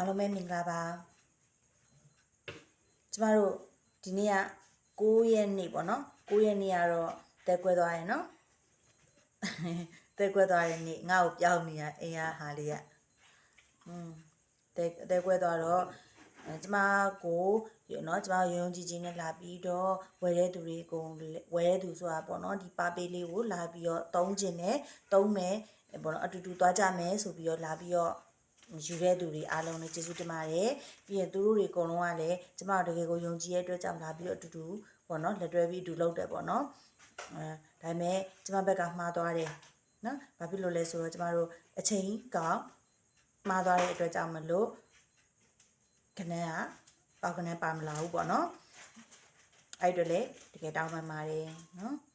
အားလုံးပဲမင်္ဂလာပါကျမတို့ဒီနေ့က9ရက်နေ့ပေါ့နော်9ရက်နေ့ကတော့တဲကွဲသွားရယ်နော်တဲကွဲသွားတဲ့နေ့ငါ့ကိုပြောင်းနေရအင်အားဟာလေးกืมတဲတဲကွဲသွားတော့ကျမကိုနော်ကျမရုံရုံကြီးကြီးနဲ့လာပြီးတော့ဝယ်တဲ့သူတွေကိုဝယ်တဲ့သူဆိုတာပေါ့နော်ဒီပါပေလေးကိုလာပြီးတော့တုံးကျင်တယ်တုံးမယ်ပေါ့နော်အတူတူသွားကြမယ်ဆိုပြီးတော့လာပြီးတော့ ယူတဲ့သူတွေအားလုံးလည်းကျေးဇူးတင်ပါတယ်ပြီးရင်သူတို့တွေအကုန်လုံးကလည်းကျမတို့တကယ်ကိုယုံကြည်ရဲ့အတွက်ကြောင့်လာပြီးတော့အတူတူပေါ့နော်လက်တွဲပြီးအတူလုပ်တယ်ပေါ့နော်အဲဒါပေမဲ့ကျမဘက်ကမှားသွားတယ်နော်ဘာဖြစ်လို့လဲဆိုတော့ကျမတို့အချိန်ကောင်းမှားသွားတဲ့အတွက်ကြောင့်မလို့ခဏကပေါက်ခဏပါမလာဘူးပေါ့နော်အဲ့အတွက်လေတကယ်တောင်းပန်ပါတယ်နော်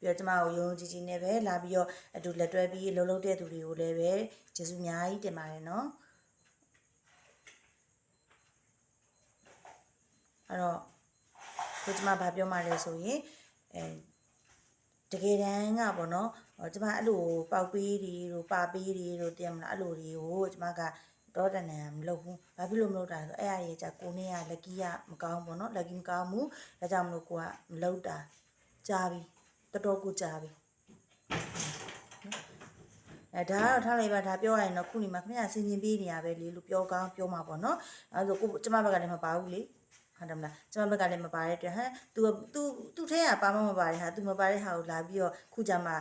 ပြီးတော့ကျမကိုယုံကြည်ကြည်နဲ့ပဲလာပြီးတော့အတူလက်တွဲပြီးလှုပ်လှုပ်တဲ့သူတွေကိုလည်းပဲကျေးဇူးအများကြီးတင်ပါတယ်နော်အဲ့တော့ဒီကျမဗာပြောမှလဲဆိုရင်အဲတကယ်တမ်းကပေါ့နော်ကျမအဲ့လိုပောက်ပေးတွေတို့ပါပေးတွေတို့တင်မလားအဲ့လိုတွေကိုကျမကတော့တဏံမလုပ်ဘူးဘာဖြစ်လို့မလုပ်တာဆိုအဲ့အရာကြီးကကိုနေရလက်ကီးရမကောင်းပေါ့နော်လက်ကီးမကောင်းဘူးဒါကြောင့်မလို့ကိုကမလုပ်တာကြာပြီ တော်တော်ကိုကြာပြီအဲဒါကတော့ထားလိုက်ပါဒါပြောရရင်တော့ခုနေမှာခင်ဗျာစင်ကျင်ပေးနေရပဲလေလို့ပြောကောင်းပြောမှာပေါ့နော်အဲဆိုကိုကျမဘက်ကလည်းမပါဘူးလေဟုတ်တယ်မလားကျမဘက်ကလည်းမပါတဲ့အတွက်ဟမ် तू तू तू ထဲကပါမမပါတဲ့ဟာ तू မပါတဲ့ဟာကိုလာပြီးတော့ခုကြမှာ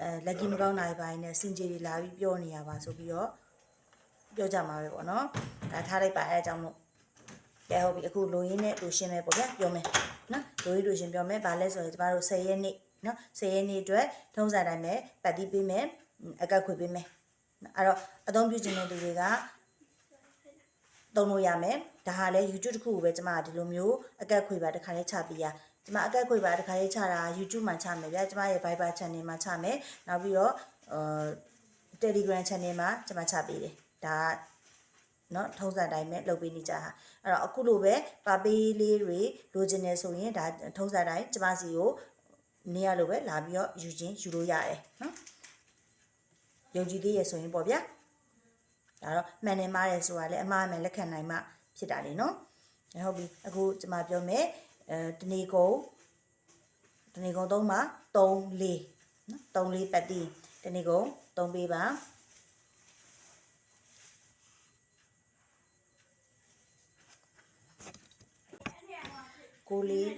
အဲလက်ကီမကောင်းနိုင်ပိုင်းနဲ့စင်ကြီးတွေလာပြီးပြောနေရပါဆိုပြီးတော့ပြောကြမှာပဲပေါ့နော်ဒါထားလိုက်ပါအဲအကြောင်းမို့ကဲဟုတ်ပြီအခုလိုရင်းနဲ့လိုရှင်းမယ်ပေါ့ဗျာပြောမယ်နော်လိုရင်းလိုရှင်းပြောမယ်ဗာလဲဆိုရင်ကျမတို့10ရက်နေ့ နော်10ရက်နေ့အတွက်ထုံးစံတိုင်းပဲပတ်တီးပေးမယ်အကက်ခွေပေးမယ်အဲ့တော့အသုံးပြုခြင်းတဲ့လူတွေကသုံးလို့ရမယ်ဒါဟာလဲ YouTube တစ်ခုကိုပဲကျမကဒီလိုမျိုးအကက်ခွေပါတစ်ခါလေးချပေးရကျမအကက်ခွေပါတစ်ခါလေးချတာ YouTube မှာချမယ်ဗျာကျမရဲ့ Viber channel မှာချမယ်နောက်ပြီးတော့အာ Telegram channel မှာကျမချပေးတယ်ဒါကเนาะထုံးစံတိုင်းပဲလုပ်ပေးနေကြတာအဲ့တော့အခုလိုပဲပါပေးလေးတွေလိုချင်နေဆိုရင်ဒါထုံးစံတိုင်းကျမစီကို နေရလို့ပဲလာပြီးတော့ယူချင်းယူလို့ရတယ်နော်ယုံကြည်သေးရဆိုရင်ပေါ့ဗျာဒါတော့မှန်တယ်မှားတယ်ဆိုတာလည်းအမှားအမှန်လက်ခံနိုင်မှဖြစ်တာလေနော်ဟုတ်ပြီအခုကျမပြောမယ်အဲတနေကုန်တနေကုန်သုံးပါ3 4နော်3 4ပတ်တီတနေကုန်3ပေးပါကိုလေး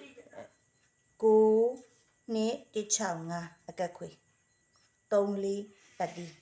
ကို နှစ်165အကက်ခွေ3 4ပတ်တီ